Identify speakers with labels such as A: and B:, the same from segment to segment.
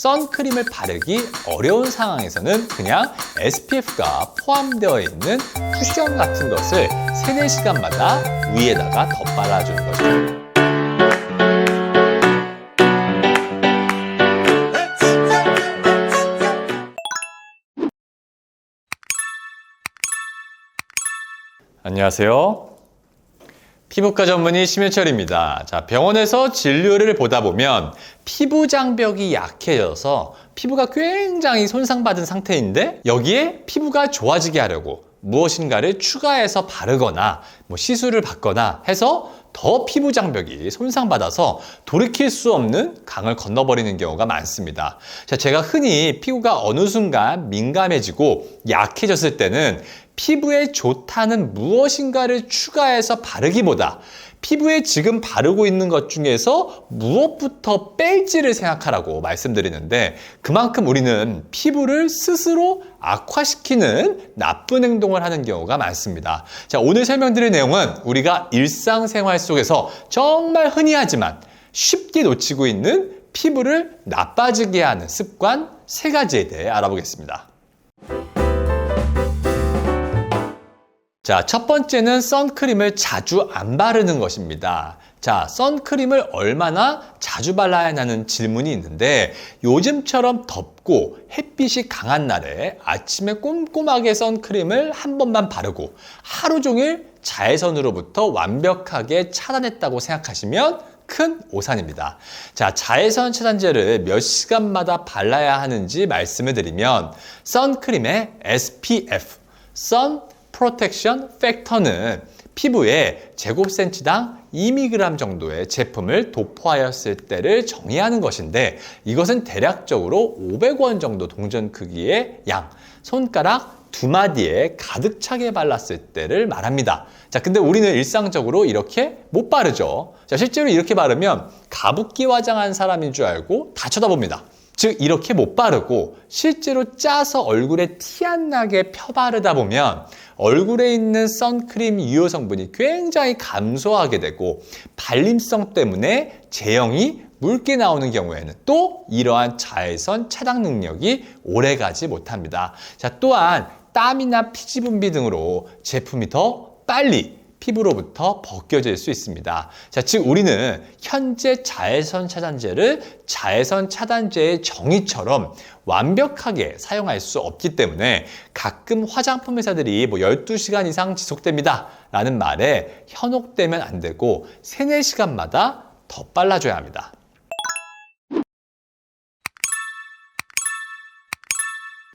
A: 선크림을 바르기 어려운 상황에서는 그냥 SPF가 포함되어 있는 쿠션 같은 것을 3, 4시간마다 위에다가 덧 발라주는 거죠. 안녕하세요. 피부과 전문의 심현철입니다. 자, 병원에서 진료를 보다 보면 피부 장벽이 약해져서 피부가 굉장히 손상받은 상태인데 여기에 피부가 좋아지게 하려고 무엇인가를 추가해서 바르거나 뭐 시술을 받거나 해서 더 피부 장벽이 손상받아서 돌이킬 수 없는 강을 건너버리는 경우가 많습니다. 자, 제가 흔히 피부가 어느 순간 민감해지고 약해졌을 때는 피부에 좋다는 무엇인가를 추가해서 바르기보다 피부에 지금 바르고 있는 것 중에서 무엇부터 뺄지를 생각하라고 말씀드리는데 그만큼 우리는 피부를 스스로 악화시키는 나쁜 행동을 하는 경우가 많습니다. 자, 오늘 설명드릴 내용은 우리가 일상생활 속에서 정말 흔히 하지만 쉽게 놓치고 있는 피부를 나빠지게 하는 습관 세 가지에 대해 알아보겠습니다. 자, 첫 번째는 선크림을 자주 안 바르는 것입니다. 자, 선크림을 얼마나 자주 발라야 하는 질문이 있는데 요즘처럼 덥고 햇빛이 강한 날에 아침에 꼼꼼하게 선크림을 한 번만 바르고 하루 종일 자외선으로부터 완벽하게 차단했다고 생각하시면 큰 오산입니다. 자, 자외선 차단제를 몇 시간마다 발라야 하는지 말씀을 드리면 선크림의 SPF, 선 프로텍션 팩터는 피부에 제곱센치당 2mg 정도의 제품을 도포하였을 때를 정의하는 것인데 이것은 대략적으로 500원 정도 동전 크기의 양, 손가락 두 마디에 가득 차게 발랐을 때를 말합니다. 자, 근데 우리는 일상적으로 이렇게 못 바르죠. 자, 실제로 이렇게 바르면 가붓기 화장한 사람인 줄 알고 다 쳐다봅니다. 즉 이렇게 못 바르고 실제로 짜서 얼굴에 티 안 나게 펴 바르다 보면 얼굴에 있는 선크림 유효 성분이 굉장히 감소하게 되고 발림성 때문에 제형이 묽게 나오는 경우에는 또 이러한 자외선 차단 능력이 오래 가지 못합니다. 자, 또한 땀이나 피지 분비 등으로 제품이 더 빨리 피부로부터 벗겨질 수 있습니다. 자, 즉 우리는 현재 자외선 차단제를 자외선 차단제의 정의처럼 완벽하게 사용할 수 없기 때문에 가끔 화장품 회사들이 뭐 12시간 이상 지속됩니다. 라는 말에 현혹되면 안 되고 3, 4시간마다 더 빨라줘야 합니다.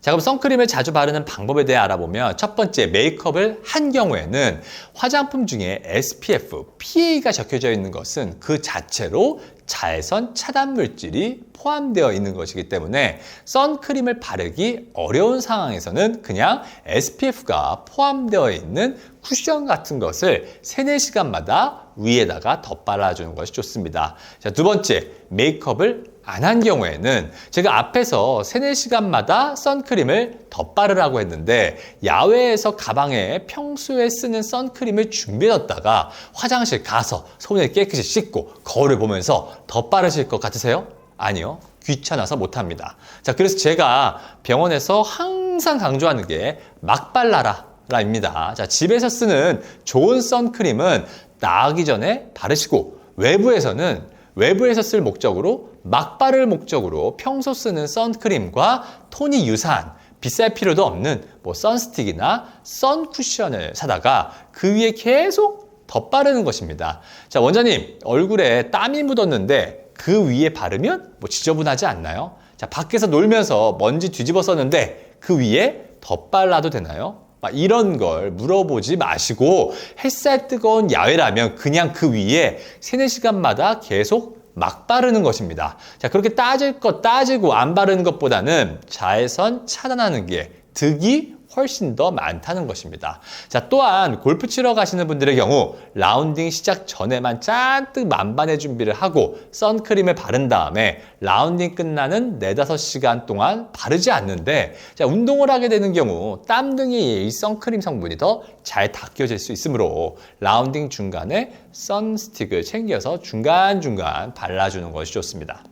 A: 자, 그럼 선크림을 자주 바르는 방법에 대해 알아보면 첫 번째 메이크업을 한 경우에는 화장품 중에 SPF, PA가 적혀져 있는 것은 그 자체로 자외선 차단 물질이 포함되어 있는 것이기 때문에 선크림을 바르기 어려운 상황에서는 그냥 SPF가 포함되어 있는 쿠션 같은 것을 3, 4시간마다 위에다가 덧 발라주는 것이 좋습니다. 자, 두 번째, 메이크업을 안 한 경우에는 제가 앞에서 3, 4시간마다 선크림을 덧 바르라고 했는데 야외에서 가방에 평소에 쓰는 선크림을 준비해뒀다가 화장실 가서 손을 깨끗이 씻고 거울을 보면서 덧 바르실 것 같으세요? 아니요. 귀찮아서 못합니다. 자, 그래서 제가 병원에서 항상 강조하는 게 막 발라라. 라입니다. 자, 집에서 쓰는 좋은 선크림은 나가기 전에 바르시고 외부에서는 외부에서 쓸 목적으로 막 바를 목적으로 평소 쓰는 선크림과 톤이 유사한 비쌀 필요도 없는 뭐 선스틱이나 선쿠션을 사다가 그 위에 계속 덧 바르는 것입니다. 자, 원장님, 얼굴에 땀이 묻었는데 그 위에 바르면 뭐 지저분하지 않나요? 자, 밖에서 놀면서 먼지 뒤집어 썼는데 그 위에 덧 발라도 되나요? 막 이런 걸 물어보지 마시고 햇살 뜨거운 야외라면 그냥 그 위에 3, 4시간마다 계속 막 바르는 것입니다. 자, 그렇게 따질 것 따지고 안 바르는 것보다는 자외선 차단하는 게 득이 훨씬 더 많다는 것입니다. 자, 또한 골프 치러 가시는 분들의 경우 라운딩 시작 전에만 잔뜩 만반의 준비를 하고 선크림을 바른 다음에 라운딩 끝나는 4, 5시간 동안 바르지 않는데 자, 운동을 하게 되는 경우 땀 등의 이 선크림 성분이 더 잘 닦여질 수 있으므로 라운딩 중간에 선스틱을 챙겨서 중간중간 발라주는 것이 좋습니다.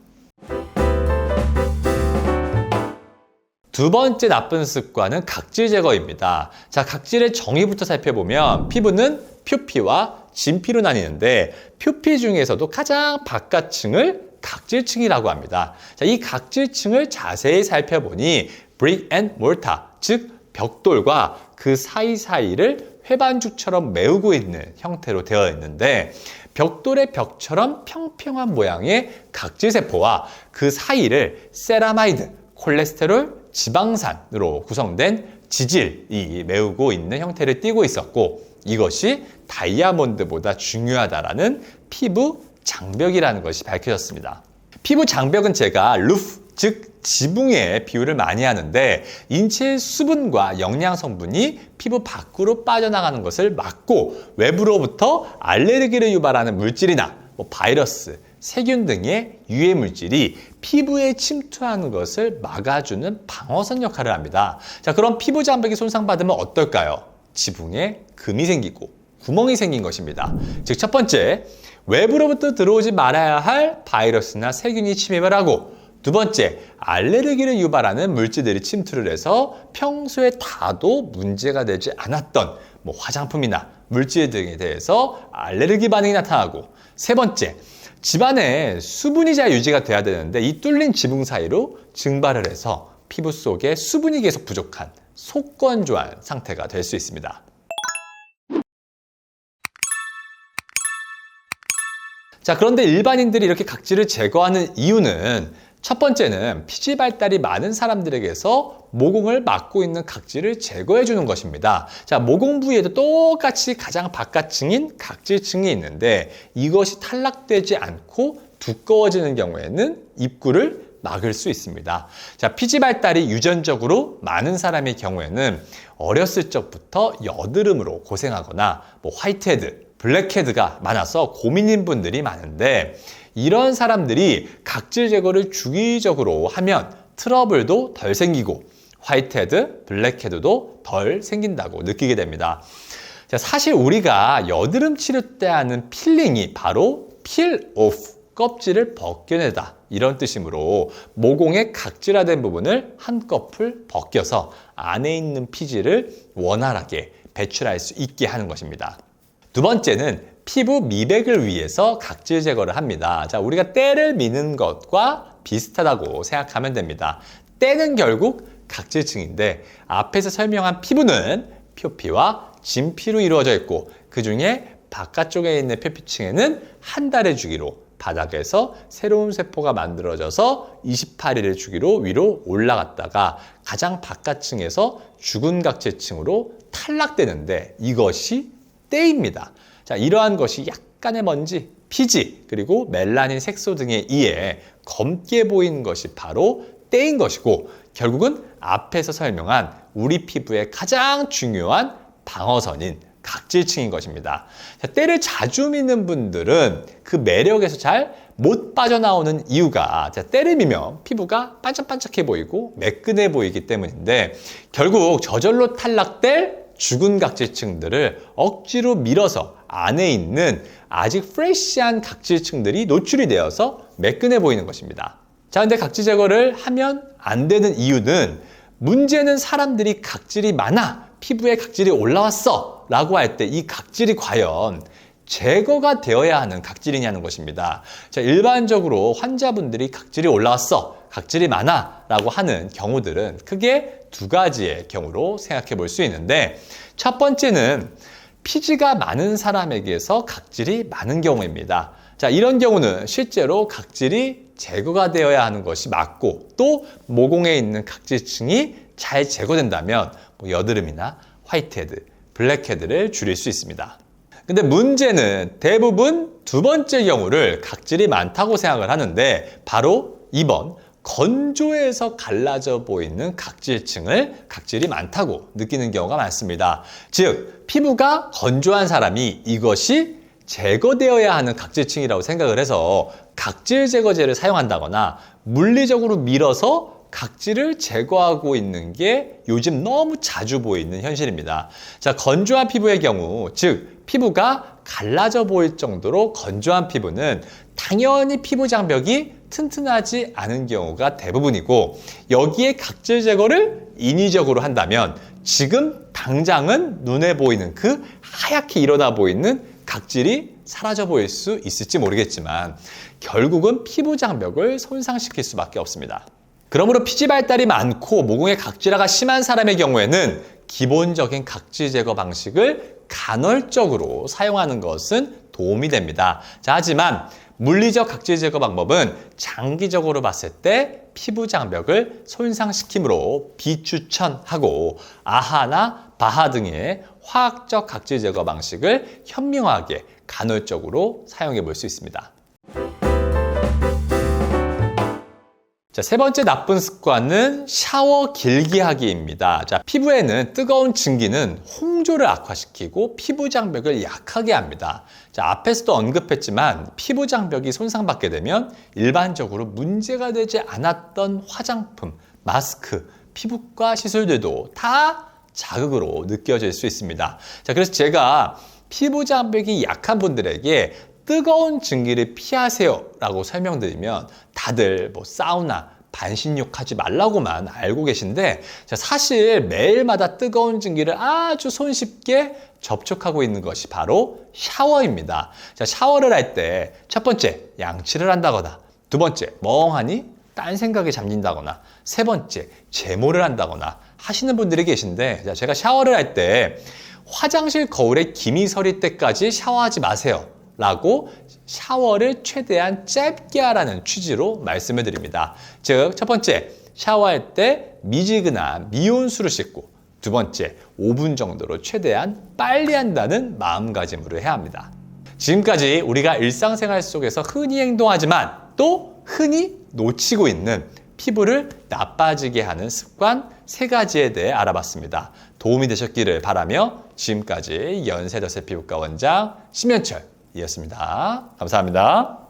A: 두 번째 나쁜 습관은 각질 제거입니다. 자, 각질의 정의부터 살펴보면 피부는 표피와 진피로 나뉘는데 표피 중에서도 가장 바깥층을 각질층이라고 합니다. 자, 이 각질층을 자세히 살펴보니 brick and mortar, 즉 벽돌과 그 사이사이를 회반죽처럼 메우고 있는 형태로 되어 있는데 벽돌의 벽처럼 평평한 모양의 각질세포와 그 사이를 세라마이드, 콜레스테롤, 지방산으로 구성된 지질이 메우고 있는 형태를 띠고 있었고 이것이 다이아몬드보다 중요하다라는 피부 장벽이라는 것이 밝혀졌습니다. 피부 장벽은 제가 루프, 즉 지붕에 비유를 많이 하는데 인체의 수분과 영양 성분이 피부 밖으로 빠져나가는 것을 막고 외부로부터 알레르기를 유발하는 물질이나 뭐 바이러스, 세균 등의 유해 물질이 피부에 침투하는 것을 막아주는 방어선 역할을 합니다. 자, 그럼 피부 장벽이 손상받으면 어떨까요? 지붕에 금이 생기고 구멍이 생긴 것입니다. 즉, 첫 번째, 외부로부터 들어오지 말아야 할 바이러스나 세균이 침입을 하고 두 번째, 알레르기를 유발하는 물질들이 침투를 해서 평소에 다도 문제가 되지 않았던 뭐 화장품이나 물질 등에 대해서 알레르기 반응이 나타나고 세 번째, 집안에 수분이 잘 유지가 돼야 되는데 이 뚫린 지붕 사이로 증발을 해서 피부 속에 수분이 계속 부족한 속건조한 상태가 될 수 있습니다. 자, 그런데 일반인들이 이렇게 각질을 제거하는 이유는 첫 번째는 피지 발달이 많은 사람들에게서 모공을 막고 있는 각질을 제거해 주는 것입니다. 자, 모공 부위에도 똑같이 가장 바깥층인 각질층이 있는데 이것이 탈락되지 않고 두꺼워지는 경우에는 입구를 막을 수 있습니다. 자, 피지 발달이 유전적으로 많은 사람의 경우에는 어렸을 적부터 여드름으로 고생하거나 뭐 화이트헤드, 블랙헤드가 많아서 고민인 분들이 많은데 이런 사람들이 각질 제거를 주기적으로 하면 트러블도 덜 생기고 화이트헤드, 블랙헤드도 덜 생긴다고 느끼게 됩니다. 자, 사실 우리가 여드름 치료 때 하는 필링이 바로 필 오프, 껍질을 벗겨내다 이런 뜻이므로 모공의 각질화된 부분을 한꺼풀 벗겨서 안에 있는 피지를 원활하게 배출할 수 있게 하는 것입니다. 두 번째는 피부 미백을 위해서 각질 제거를 합니다. 자, 우리가 때를 미는 것과 비슷하다고 생각하면 됩니다. 때는 결국 각질층인데 앞에서 설명한 피부는 표피와 진피로 이루어져 있고 그 중에 바깥쪽에 있는 표피층에는 한 달의 주기로 바닥에서 새로운 세포가 만들어져서 28일의 주기로 위로 올라갔다가 가장 바깥층에서 죽은 각질층으로 탈락되는데 이것이 때입니다. 자, 이러한 것이 약간의 먼지, 피지, 그리고 멜라닌 색소 등에 의해 검게 보이는 것이 바로 때인 것이고 결국은 앞에서 설명한 우리 피부의 가장 중요한 방어선인 각질층인 것입니다. 자, 때를 자주 미는 분들은 그 매력에서 잘 못 빠져나오는 이유가 자, 때를 미면 피부가 반짝반짝해 보이고 매끈해 보이기 때문인데 결국 저절로 탈락될 죽은 각질층들을 억지로 밀어서 안에 있는 아직 프레시한 각질층들이 노출이 되어서 매끈해 보이는 것입니다. 자, 근데 각질 제거를 하면 안 되는 이유는 문제는 사람들이 각질이 많아 피부에 각질이 올라왔어 라고 할 때 이 각질이 과연 제거가 되어야 하는 각질이냐는 것입니다. 자, 일반적으로 환자분들이 각질이 올라왔어, 각질이 많아 라고 하는 경우들은 크게 두 가지의 경우로 생각해 볼 수 있는데 첫 번째는 피지가 많은 사람에게서 각질이 많은 경우입니다. 자, 이런 경우는 실제로 각질이 제거가 되어야 하는 것이 맞고 또 모공에 있는 각질층이 잘 제거된다면 뭐 여드름이나 화이트헤드, 블랙헤드를 줄일 수 있습니다. 근데 문제는 대부분 두 번째 경우를 각질이 많다고 생각을 하는데 바로 2번 건조해서 갈라져 보이는 각질층을 각질이 많다고 느끼는 경우가 많습니다. 즉, 피부가 건조한 사람이 이것이 제거되어야 하는 각질층이라고 생각을 해서 각질 제거제를 사용한다거나 물리적으로 밀어서 각질을 제거하고 있는 게 요즘 너무 자주 보이는 현실입니다. 자, 건조한 피부의 경우, 즉, 피부가 갈라져 보일 정도로 건조한 피부는 당연히 피부 장벽이 튼튼하지 않은 경우가 대부분이고 여기에 각질 제거를 인위적으로 한다면 지금 당장은 눈에 보이는 그 하얗게 일어나 보이는 각질이 사라져 보일 수 있을지 모르겠지만 결국은 피부 장벽을 손상시킬 수밖에 없습니다. 그러므로 피지 발달이 많고 모공의 각질화가 심한 사람의 경우에는 기본적인 각질 제거 방식을 간헐적으로 사용하는 것은 도움이 됩니다. 자, 하지만 물리적 각질 제거 방법은 장기적으로 봤을 때 피부 장벽을 손상시키므로 비추천하고 아하나 바하 등의 화학적 각질 제거 방식을 현명하게 간헐적으로 사용해 볼 수 있습니다. 자, 세 번째 나쁜 습관은 샤워 길게 하기입니다. 자, 피부에는 뜨거운 증기는 홍조를 악화시키고 피부 장벽을 약하게 합니다. 자, 앞에서도 언급했지만 피부 장벽이 손상받게 되면 일반적으로 문제가 되지 않았던 화장품, 마스크, 피부과 시술들도 다 자극으로 느껴질 수 있습니다. 자, 그래서 제가 피부 장벽이 약한 분들에게 뜨거운 증기를 피하세요 라고 설명드리면 다들 뭐 사우나, 반신욕 하지 말라고만 알고 계신데 자, 사실 매일마다 뜨거운 증기를 아주 손쉽게 접촉하고 있는 것이 바로 샤워입니다. 자, 샤워를 할 때 첫 번째 양치를 한다거나 두 번째 멍하니 딴 생각에 잠긴다거나 세 번째 제모를 한다거나 하시는 분들이 계신데 자, 제가 샤워를 할 때 화장실 거울에 김이 서릴 때까지 샤워하지 마세요. 라고 샤워를 최대한 짧게 하라는 취지로 말씀을 드립니다. 즉, 첫 번째, 샤워할 때 미지근한 미온수를 씻고 두 번째, 5분 정도로 최대한 빨리 한다는 마음가짐으로 해야 합니다. 지금까지 우리가 일상생활 속에서 흔히 행동하지만 또 흔히 놓치고 있는 피부를 나빠지게 하는 습관 세 가지에 대해 알아봤습니다. 도움이 되셨기를 바라며 지금까지 연세더세 피부과 원장 심현철 이었습니다. 감사합니다.